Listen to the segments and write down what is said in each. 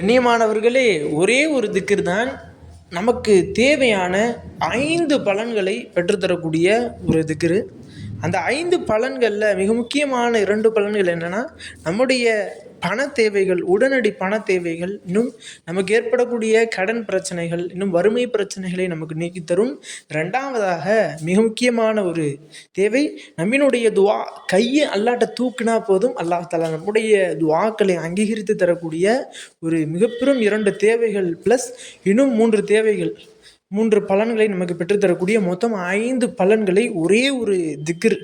கண்ணியமானவர்களே ஒரே ஒரு திக்கர் தான் நமக்கு தேவையான ஐந்து பலன்களை பெற்றுத்தரக்கூடிய ஒரு திக்ரு அந்த ஐந்து பலன்களில் மிக முக்கியமான இரண்டு பலன்கள் என்னென்னா நம்முடைய பண தேவைகள் உடனடி பண தேவைகள் இன்னும் நமக்கு ஏற்படக்கூடிய கடன் பிரச்சனைகள் இன்னும் வறுமை பிரச்சனைகளை நமக்கு நீக்கி தரும். ரெண்டாவதாக மிக முக்கியமான ஒரு தேவை நம்மினுடைய துவா கையை அல்லாட்ட தூக்குனா போதும் அல்லாஹ் தலா நம்முடைய துவாக்களை அங்கீகரித்து தரக்கூடிய ஒரு மிகப்பெரும் இரண்டு தேவைகள் ப்ளஸ் இன்னும் மூன்று தேவைகள். மூன்று பலன்களை நமக்கு பெற்றுத்தரக்கூடிய மொத்தம் ஐந்து பலன்களை ஒரே ஒரு திக்ர்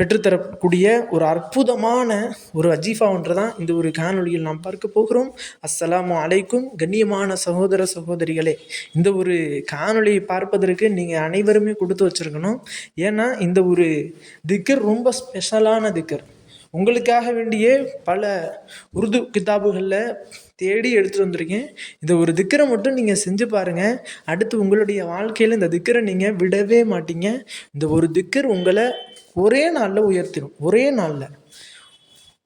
பெற்றுத்தரக்கூடிய ஒரு அற்புதமான ஒரு அஜீஃபா ஒன்று தான் இந்த ஒரு காணொலியில் நாம் பார்க்க போகிறோம். அஸ்ஸலாமு அலைக்கும் கண்ணியமான சகோதர சகோதரிகளே இந்த ஒரு காணொலியை பார்ப்பதற்கு நீங்கள் அனைவருமே கொடுத்து வச்சுருக்கணும். ஏன்னா இந்த ஒரு திக்கர் ரொம்ப ஸ்பெஷலான திக்கர் உங்களுக்காக வேண்டிய பல உருது கிதாபுகளில் தேடி எடுத்துகிட்டு வந்திருக்கேன் இந்த ஒரு திக்கரை மட்டும் நீங்கள் செஞ்சு பாருங்கள் அடுத்து உங்களுடைய வாழ்க்கையில் இந்த திக்கரை நீங்கள் விடவே மாட்டீங்க. இந்த ஒரு திக்கர் உங்களை ஒரே நாளில் உயர்த்திடும் ஒரே நாளில்.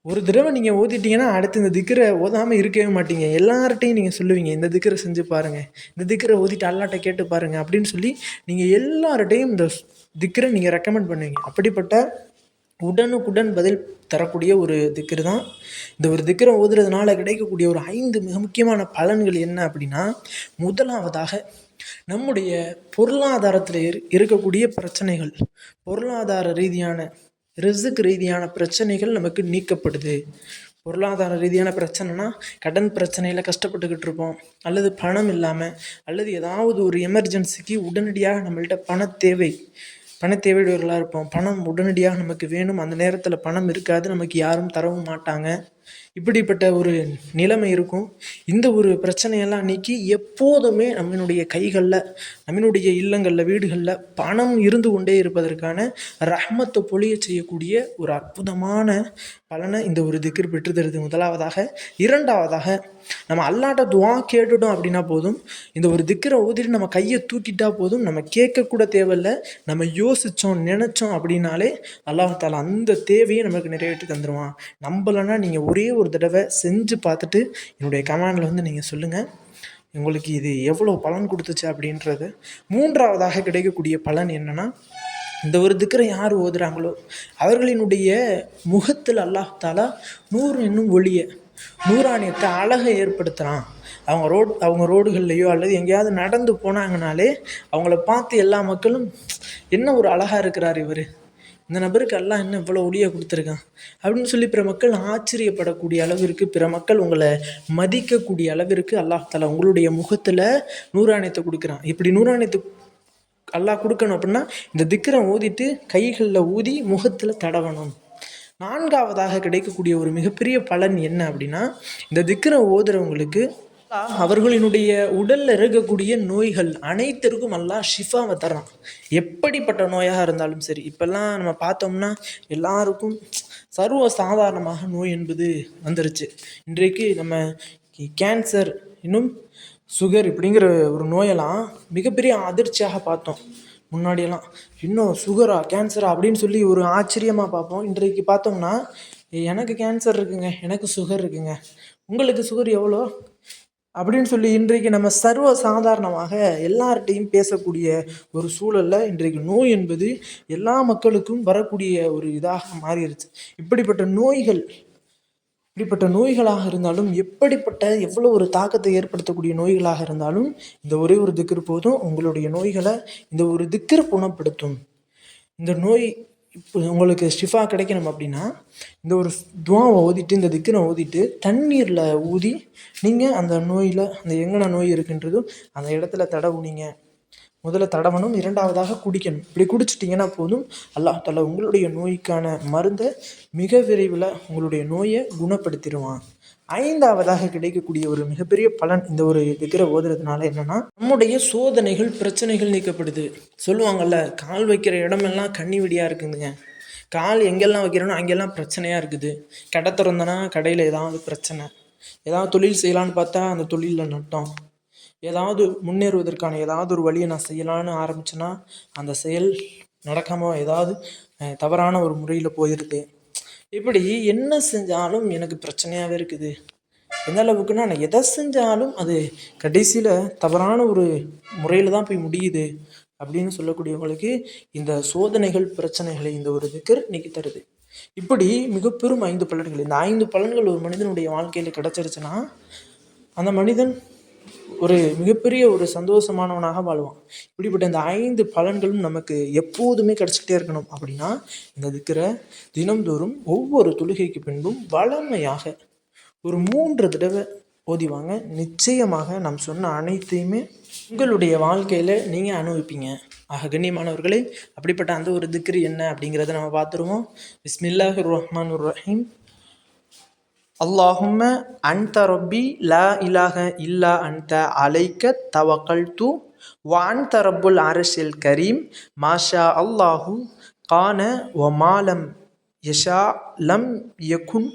ஒரு தடவை நீங்கள் ஓதிட்டீங்கன்னா அடுத்து இந்த திக்கரை ஓதாமல் இருக்கவே மாட்டீங்க. எல்லார்ட்டையும் நீங்கள் சொல்லுவீங்க இந்த திக்கரை செஞ்சு பாருங்கள் இந்த திக்கரை ஓதிட்டு அல்லாட்ட கேட்டு பாருங்கள் அப்படின்னு சொல்லி நீங்கள் எல்லார்ட்டையும் இந்த திக்கரை நீங்கள் ரெக்கமெண்ட் பண்ணுவீங்க. அப்படிப்பட்ட உடனுக்குடன் பதில் தரக்கூடிய ஒரு திக்ரு தான். இந்த ஒரு திக்கரை ஓதுறதுனால கிடைக்கக்கூடிய ஒரு ஐந்து மிக முக்கியமான பலன்கள் என்ன அப்படின்னா முதலாவதாக நம்முடைய பொருளாதாரத்தில் இரு இருக்கக்கூடிய பிரச்சனைகள் பொருளாதார ரீதியான ரிசுக் ரீதியான பிரச்சனைகள் நமக்கு நீக்கப்படுது. பொருளாதார ரீதியான பிரச்சனைனா கடன் பிரச்சனையில் கஷ்டப்பட்டுக்கிட்டு இருப்போம் அல்லது பணம் இல்லாமல் அல்லது ஏதாவது ஒரு எமர்ஜென்சிக்கு உடனடியாக நம்மள்கிட்ட பண தேவை. பண தேவையுடையவர்களாக இருப்போம். பணம் உடனடியாக நமக்கு வேணும். அந்த நேரத்தில் பணம் இருக்காது. நமக்கு யாரும் தரவும் மாட்டாங்க. இப்படிப்பட்ட ஒரு நிலைமை இருக்கும். இந்த ஒரு பிரச்சனையெல்லாம் நீக்கி எப்போதுமே நம்மளுடைய கைகளில் நம்மளுடைய இல்லங்களில் வீடுகளில் பணம் இருந்து கொண்டே இருப்பதற்கான ரஹ்மத்தை பொழிய செய்யக்கூடிய ஒரு அற்புதமான பலனை இந்த ஒரு திக்கர் பெற்று தருது முதலாவதாக இரண்டாவதாக நம்ம அல்லாட்ட துவா கேட்டுட்டோம் அப்படின்னா போதும். இந்த ஒரு திக்கரை ஓதிட்டு நம்ம கையை தூக்கிட்டா போதும். நம்ம கேட்கக்கூட தேவையில்லை. நம்ம யோசித்தோம் நினச்சோம் அப்படின்னாலே அல்லாஹால அந்த தேவையை நமக்கு நிறைவேற்றி தந்துடுவான் நம்மளன்னா நீங்கள் ஒரே ஒரு தடவை செஞ்சு பார்த்துட்டு என்னுடைய கமெண்டில் வந்து நீங்கள் சொல்லுங்கள் உங்களுக்கு இது எவ்வளோ பலன் கொடுத்துச்சு அப்படின்றது. மூன்றாவதாக கிடைக்கக்கூடிய பலன் என்னென்னா இந்த ஒரு திக்கரை யார் ஓதுறாங்களோ அவர்களினுடைய முகத்தில் அல்லாஹாலா நூறு என்னும் ஒளியை நூறாணியத்தை அழகை ஏற்படுத்துகிறான் அவங்க ரோட் அவங்க ரோடுகள்லையோ அல்லது எங்கேயாவது நடந்து போனாங்கனாலே அவங்கள பார்த்து எல்லா மக்களும் என்ன ஒரு அழகாக இருக்கிறார் இவர்? இந்த நபருக்கு எல்லாம் என்ன இவ்வளோ ஒளியை கொடுத்துருக்கான். அப்படின்னு சொல்லி பிற மக்கள் ஆச்சரியப்படக்கூடிய அளவிற்கு பிற மக்கள் உங்களை மதிக்கக்கூடிய அளவிற்கு அல்லாஹ் தாலா உங்களுடைய முகத்தில் நூறாணியத்தை கொடுக்குறான். இப்படி நூறாணியத்தை அல்லாஹ் கொடுக்கணும் அப்படின்னா இந்த திக்கரம் ஊதிட்டு கைகளில் ஊதி முகத்தில் தடவணும். நான்காவதாக கிடைக்கக்கூடிய ஒரு மிகப்பெரிய பலன் என்ன அப்படின்னா இந்த திக்கரம் ஓதுறவங்களுக்கு அல்லாஹ் அவர்களினுடைய உடலில் இருக்கக்கூடிய நோய்கள் அனைத்திற்கும் அல்லாஹ் ஷிஃபாவை தரான் எப்படிப்பட்ட நோயாக இருந்தாலும் சரி இப்போல்லாம் நம்ம பார்த்தோம்னா எல்லாருக்கும் சர்வ சாதாரணமாக நோய் என்பது வந்துருச்சு. இன்றைக்கு நம்ம கேன்சர் இன்னும் சுகர் இப்படிங்கிற ஒரு நோயெல்லாம் மிகப்பெரிய அதிர்ச்சியாக பார்த்தோம். முன்னாடியெல்லாம் இன்னும் சுகரா கேன்சரா அப்படின்னு சொல்லி ஒரு ஆச்சரியமாக பார்ப்போம். இன்றைக்கு பார்த்தோம்னா எனக்கு கேன்சர் இருக்குங்க எனக்கு சுகர் இருக்குங்க. உங்களுக்கு சுகர் எவ்வளோ? அப்படின்னு சொல்லி இன்றைக்கு நம்ம சர்வ சாதாரணமாக எல்லார்ட்டையும் பேசக்கூடிய ஒரு சூழலில் இன்றைக்கு நோய் என்பது எல்லா மக்களுக்கும் வரக்கூடிய ஒரு இதாக மாறிடுச்சு. இப்படிப்பட்ட நோய்கள் இப்படிப்பட்ட நோய்களாக இருந்தாலும் எப்படிப்பட்ட எவ்வளோ ஒரு தாக்கத்தை ஏற்படுத்தக்கூடிய நோய்களாக இருந்தாலும் இந்த ஒரே ஒரு திக்கர் போதும். உங்களுடைய நோய்களை இந்த ஒரு திக்கர் குணப்படுத்தும். இந்த நோய் இப்போ உங்களுக்கு ஷிஃபா கிடைக்கணும் அப்படின்னா இந்த ஒரு துவாவை ஓதிட்டு இந்த திக்கனை ஓதிட்டு தண்ணீரில் ஊதி நீங்கள் அந்த நோயில் அந்த எங்கன நோய் இருக்குன்றதும் அந்த இடத்துல தடவுனீங்க முதல்ல தடவணும் இரண்டாவதாக குடிக்கணும். இப்படி குடிச்சிட்டிங்கன்னா போதும். அல்லாஹ் தாலா உங்களுடைய நோய்க்கான மருந்தை மிக விரைவில் உங்களுடைய நோயை குணப்படுத்திடுவான். ஐந்தாவதாக கிடைக்கக்கூடிய ஒரு மிகப்பெரிய பலன் இந்த ஒரு திக்கரை ஓதுறதுனால என்னன்னா நம்முடைய சோதனைகள் பிரச்சனைகள் நீக்கப்படுது. சொல்லுவாங்கல்ல கால் வைக்கிற இடமெல்லாம் கண்ணி வெடியாக இருக்குதுங்க. கால் எங்கெல்லாம் வைக்கிறோனோ அங்கெல்லாம் பிரச்சனையாக இருக்குது. கடை திறந்தனா கடையில் ஏதாவது பிரச்சனை. ஏதாவது தொழில் செய்யலான்னு பார்த்தா அந்த தொழிலில் நட்டம். ஏதாவது முன்னேறுவதற்கான ஏதாவது ஒரு வழியை நான் செய்யலான்னு ஆரம்பிச்சேன்னா அந்த செயல் நடக்காமல் ஏதாவது தவறான ஒரு முறையில் போயிடுது இப்படி என்ன செஞ்சாலும் எனக்கு பிரச்சனையாகவே இருக்குது. எந்த அளவுக்குன்னா நான் எதை செஞ்சாலும் அது கடைசியில் தவறான ஒரு முறையில் தான் போய் முடியுது அப்படின்னு சொல்லக்கூடியவங்களுக்கு இந்த சோதனைகள் பிரச்சனைகளை இந்த ஒரு திக்கர் நீக்கி தருது. இப்படி மிக பெரும் ஐந்து பலன்கள் இந்த ஐந்து பலன்கள் ஒரு மனிதனுடைய வாழ்க்கையில் கிடச்சிருச்சுன்னா அந்த மனிதன் ஒரு மிகப்பெரிய ஒரு சந்தோஷமானவனாக வாழ்வான். இப்படிப்பட்ட இந்த ஐந்து பலன்களும் நமக்கு எப்போதுமே கிடச்சிக்கிட்டே இருக்கணும். அப்படின்னா இந்த திக்கரை தினம்தோறும் ஒவ்வொரு தொழுகைக்கு பின்பும் வளமையாக ஒரு மூன்று தடவை ஓதிவாங்க நிச்சயமாக நாம் சொன்ன அனைத்தையுமே உங்களுடைய வாழ்க்கையில் நீங்கள் அனுபவிப்பீங்க. ஆக கண்ணியமானவர்களே அப்படிப்பட்ட அந்த ஒரு திக்ரி என்ன அப்படிங்கிறத நம்ம பார்த்துருவோம். பிஸ்மில்லாஹிர் ரஹ்மான் ரஹீம். அல்லாஹும்ம அன்த ரப்பி லா இலாக இல்லா அன்த அலைக்க தவக்கல் தூ வான் ரப்புல் அரசில் கரீம் மாஷா அல்லாஹு கான ஒ மாலம் யஷா லம் யகுன்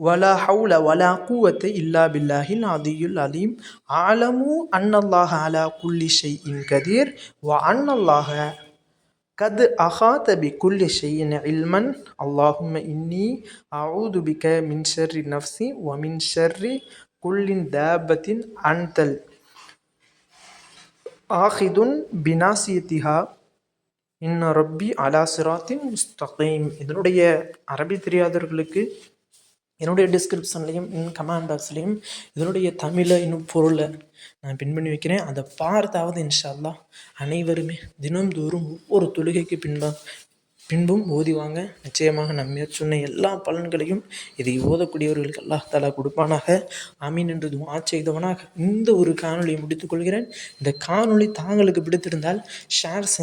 வலா ஹவுல வலா கூவத்தை இல்லா பில்லாஹில் அதியுல் அலீம் ஆலமு அன்னல்லாஹ அலா குல்லி ஷை இன் கதீர் வ அன்னல்லாஹ கத் அஹாத பி குல்லி ஷையின் இல்மன் அல்லாஹும்ம இன்னி அவுது பிக மின் ஷர்ரி நஃப்சி வ மின் ஷர்ரி குல்லின் தாபத்தின் அன்தல் ஆஹிதுன் பினாசியத்திஹா இன்ன ரப்பி அலா சிராத்தின் முஸ்தகீம் இதனுடைய அரபி தெரியாதவர்களுக்கு என்னுடைய டிஸ்கிரிப்ஷன்லையும் இன்னும் கமெண்ட் பாக்ஸ்லேயும் இதனுடைய தமிழை இன்னும் பொருளை நான் பின் பண்ணி வைக்கிறேன். அதை பார்த்தாவது இன்ஷால்லா அனைவருமே தினம்தோறும் ஒவ்வொரு தொழுகைக்கு பின்பா பின்பும் ஓதிவாங்க நிச்சயமாக நம்ம மேற்சொன்ன எல்லா பலன்களையும் இதை ஓதக்கூடியவர்களுக்கு அல்லாஹ் தாலா கொடுப்பானாக. ஆமீன் என்று துவா செய்தவனாக இந்த ஒரு காணொலியை முடித்துக்கொள்கிறேன் இந்த காணொளி தாங்களுக்கு பிடித்திருந்தால் ஷேர் செய்